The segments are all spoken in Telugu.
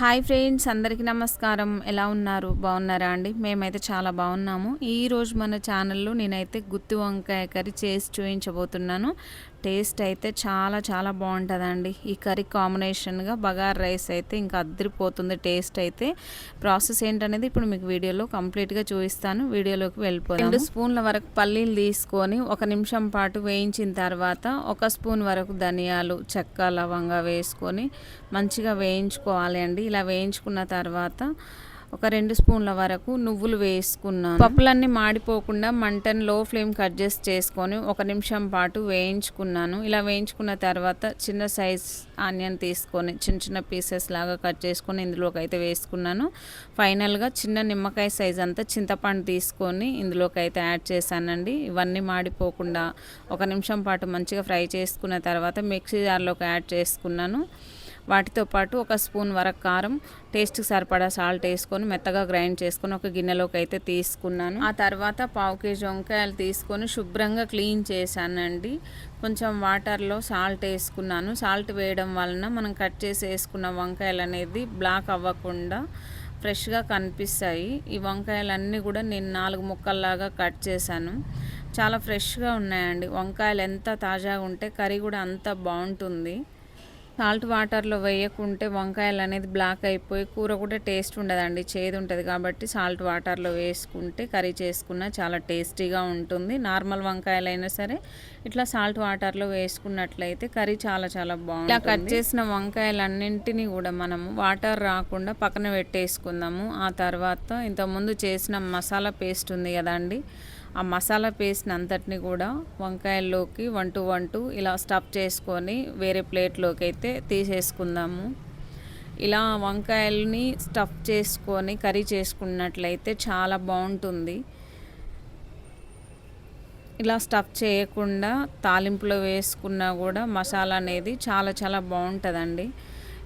హాయ్ ఫ్రెండ్స్ అందరికీ నమస్కారం. ఎలా ఉన్నారు? బాగున్నారా అండి? మేమైతే చాలా బాగున్నాము. ఈరోజు మన ఛానల్లో నేనైతే గుత్తి వంకాయ కర్రీ చేసి చూపించబోతున్నాను టేస్ట్ అయితే చాలా చాలా బాగుంటుందండి. ఈ కర్రీ కాంబినేషన్గా బగార్ రైస్ అయితే ఇంకా అద్దరిపోతుంది టేస్ట్ అయితే. ప్రాసెస్ ఏంటనేది ఇప్పుడు మీకు వీడియోలో కంప్లీట్గా చూపిస్తాను. వీడియోలోకి వెళ్ళిపోతాను రెండు స్పూన్ల వరకు పల్లీలు తీసుకొని ఒక నిమిషం పాటు వేయించిన తర్వాత ఒక స్పూన్ వరకు ధనియాలు చెక్క లవంగా వేసుకొని మంచిగా వేయించుకోవాలి అండి. ఇలా వేయించుకున్న తర్వాత ఒక రెండు స్పూన్ల వరకు నువ్వులు వేసుకున్నాను. పప్పులన్నీ మాడిపోకుండా మంటను లో ఫ్లేమ్ కట్ చేసి చేసుకొని ఒక నిమిషం పాటు వేయించుకున్నాను. ఇలా వేయించుకున్న తర్వాత చిన్న సైజ్ ఆనియన్ తీసుకొని చిన్న చిన్న పీసెస్ లాగా కట్ చేసుకొని ఇందులోకి అయితే వేసుకున్నాను. ఫైనల్గా చిన్న నిమ్మకాయ సైజ్ అంతా చింతపండు తీసుకొని ఇందులోకి అయితే యాడ్ చేశానండి. ఇవన్నీ మాడిపోకుండా ఒక నిమిషం పాటు మంచిగా ఫ్రై చేసుకున్న తర్వాత మిక్సీ జార్లోకి యాడ్ చేసుకున్నాను. వాటితో పాటు ఒక స్పూన్ వరకు కారం టేస్ట్కి సరిపడా సాల్ట్ వేసుకొని మెత్తగా గ్రైండ్ చేసుకొని ఒక గిన్నెలోకి అయితే తీసుకున్నాను. ఆ తర్వాత పావు కేజీ వంకాయలు తీసుకొని శుభ్రంగా క్లీన్ చేశానండి. కొంచెం వాటర్లో సాల్ట్ వేసుకున్నాను. సాల్ట్ వేయడం వలన మనం కట్ చేసి వేసుకున్న వంకాయలు అనేది బ్లాక్ అవ్వకుండా ఫ్రెష్గా కనిపిస్తాయి. ఈ వంకాయలన్నీ కూడా నేను నాలుగు ముక్కల్లాగా కట్ చేశాను. చాలా ఫ్రెష్గా ఉన్నాయండి. వంకాయలు ఎంత తాజాగా ఉంటే కర్రీ కూడా అంత బాగుంటుంది. సాల్ట్ వాటర్లో వేయకుంటే వంకాయలు అనేది బ్లాక్ అయిపోయి కూర కూడా టేస్ట్ ఉండదండి చేదు ఉంటుంది కాబట్టి సాల్ట్ వాటర్లో వేసుకుంటే కర్రీ చేసుకున్న చాలా టేస్టీగా ఉంటుంది. నార్మల్ వంకాయలు అయినా సరే ఇట్లా సాల్ట్ వాటర్లో వేసుకున్నట్లయితే కర్రీ చాలా చాలా బాగుంది ఇలా కట్ చేసిన వంకాయలన్నింటినీ కూడా మనము వాటర్ రాకుండా పక్కన పెట్టేసుకుందాము. ఆ తర్వాత ఇంతకుముందు చేసిన మసాలా పేస్ట్ ఉంది కదండి ఆ మసాలా పేస్ట్ని అంతటిని కూడా వంకాయల్లోకి వన్ టు వన్ టు ఇలా స్టఫ్ చేసుకొని వేరే ప్లేట్లోకి అయితే తీసేసుకుందాము. ఇలా వంకాయల్ని స్టఫ్ చేసుకొని కర్రీ చేసుకున్నట్లయితే చాలా బాగుంటుంది. ఇలా స్టఫ్ చేయకుండా తాలింపులో వేసుకున్నా కూడా మసాలా అనేది చాలా చాలా బాగుంటుందండి.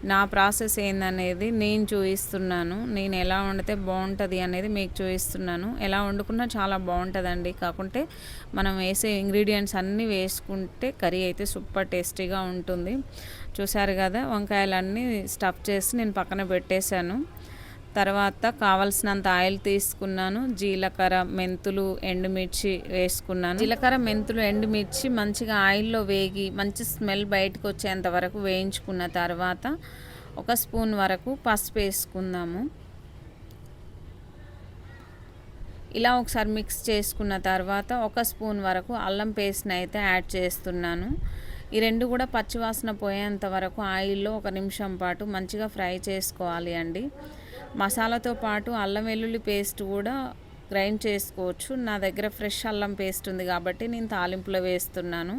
నా ప్రాసెస్ ఏందనేది నేను చూపిస్తున్నాను నేను ఎలా వండితే బాగుంటుంది అనేది మీకు చూపిస్తున్నాను ఎలా వండుకున్నా చాలా బాగుంటుందండి. కాకుంటే మనం వేసే ఇంగ్రీడియంట్స్ అన్నీ వేసుకుంటే కర్రీ అయితే సూపర్ టేస్టీగా ఉంటుంది. చూసారు కదా? వంకాయలన్నీ స్టఫ్ చేసి నేను పక్కన పెట్టేశాను. తర్వాత కావలసినంత ఆయిల్ తీసుకున్నాను. జీలకర్ర మెంతులు ఎండుమిర్చి వేసుకున్నాను. జీలకర్ర మెంతులు ఎండుమిర్చి మంచిగా ఆయిల్లో వేగి మంచి స్మెల్ బయటకు వచ్చేంత వరకు వేయించుకున్న తర్వాత ఒక స్పూన్ వరకు పసుపు వేసుకుందాము. ఇలా ఒకసారి మిక్స్ చేసుకున్న తర్వాత ఒక స్పూన్ వరకు అల్లం పేస్ట్ని అయితే యాడ్ చేస్తున్నాను. ఈ రెండు కూడా పచ్చివాసన పోయేంత వరకు ఆయిల్లో ఒక నిమిషం పాటు మంచిగా ఫ్రై చేసుకోవాలి అండి. మసాలాతో పాటు అల్లం వెల్లుల్లి పేస్ట్ కూడా గ్రైండ్ చేసుకోవచ్చు. నా దగ్గర ఫ్రెష్ అల్లం పేస్ట్ ఉంది కాబట్టి నేను తాలింపులో వేస్తున్నాను.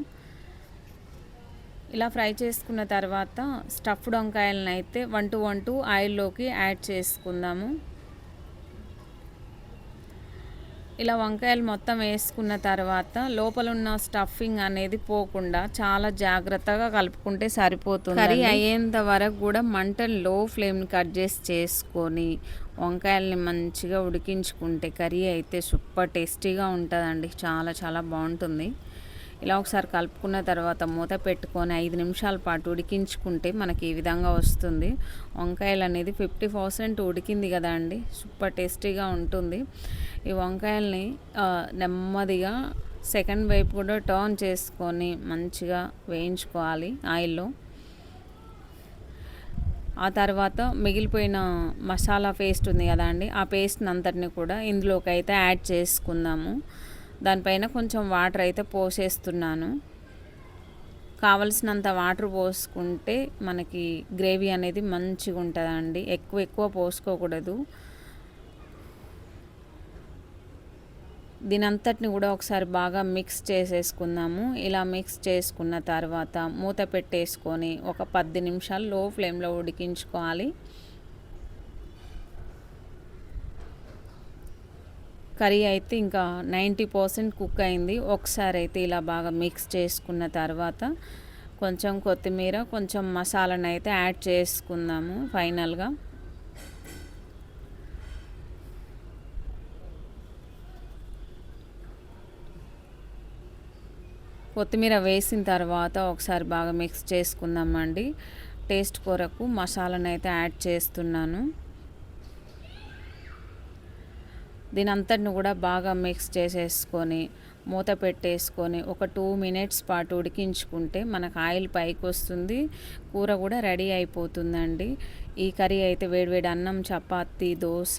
ఇలా ఫ్రై చేసుకున్న తర్వాత స్టఫ్డ్ వంకాయలను అయితే వన్ టు వన్ టు ఆయిల్లోకి యాడ్ చేసుకుందాము. ఇలా వంకాయలు మొత్తం వేసుకున్న తర్వాత లోపల ఉన్న స్టఫింగ్ అనేది పోకుండా చాలా జాగ్రత్తగా కలుపుకుంటే సరిపోతుంది కర్రీ అయ్యేంత వరకు కూడా మంటను లో ఫ్లేమ్ని కట్ చేసి చేసుకొని వంకాయల్ని మంచిగా ఉడికించుకుంటే కర్రీ అయితే సూపర్ టేస్టీగా ఉంటుందండి. చాలా చాలా బాగుంటుంది. ఇలా ఒకసారి కలుపుకున్న తర్వాత మూత పెట్టుకొని ఐదు నిమిషాల పాటు ఉడికించుకుంటే మనకి ఈ విధంగా వస్తుంది. వంకాయలు అనేది ఫిఫ్టీ పర్సెంట్ ఉడికింది కదా అండి. సూపర్ టేస్టీగా ఉంటుంది. ఈ వంకాయల్ని నెమ్మదిగా సెకండ్ వైపు కూడా టర్న్ చేసుకొని మంచిగా వేయించుకోవాలి ఆయిల్లో. ఆ తర్వాత మిగిలిపోయిన మసాలా పేస్ట్ ఉంది కదా అండి ఆ పేస్ట్ని అంతటిని కూడా ఇందులోకి అయితే యాడ్ చేసుకుందాము. దానిపైన కొంచెం వాటర్ అయితే పోసేస్తున్నాను. కావలసినంత వాటర్ పోసుకుంటే మనకి గ్రేవీ అనేది మంచిగా ఉంటుందండి. ఎక్కువ ఎక్కువ పోసుకోకూడదు. దీని అంతటిని కూడా ఒకసారి బాగా మిక్స్ చేసేసుకుందాము. ఇలా మిక్స్ చేసుకున్న తర్వాత మూత పెట్టేసుకొని ఒక పది నిమిషాలు లో ఫ్లేమ్లో ఉడికించుకోవాలి. కర్రీ అయితే ఇంకా నైంటీ పర్సెంట్ కుక్ అయింది. ఒకసారి అయితే ఇలా బాగా మిక్స్ చేసుకున్న తర్వాత కొంచెం కొత్తిమీర కొంచెం మసాలాను అయితే యాడ్ చేసుకుందాము ఫైనల్గా. కొత్తిమీర వేసిన తర్వాత ఒకసారి బాగా మిక్స్ చేసుకుందామండి. టేస్ట్ కొరకు మసాలాను అయితే యాడ్ చేస్తున్నాను. దీని అంతటిని కూడా బాగా మిక్స్ చేసేసుకొని మూత పెట్టేసుకొని ఒక టూ మినిట్స్ పాటు ఉడికించుకుంటే మనకు ఆయిల్ పైకి వస్తుంది కూర కూడా రెడీ అయిపోతుందండి. ఈ కర్రీ అయితే వేడివేడి అన్నం చపాతి దోశ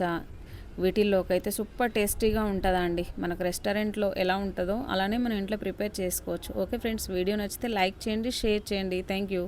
వీటిల్లోకి అయితే సూపర్ టేస్టీగా ఉంటుందండి. మనకు రెస్టారెంట్లో ఎలా ఉంటుందో అలానే మనం ఇంట్లో ప్రిపేర్ చేసుకోవచ్చు. ఓకే ఫ్రెండ్స్ వీడియో నచ్చితే లైక్ చేయండి షేర్ చేయండి. Thank you.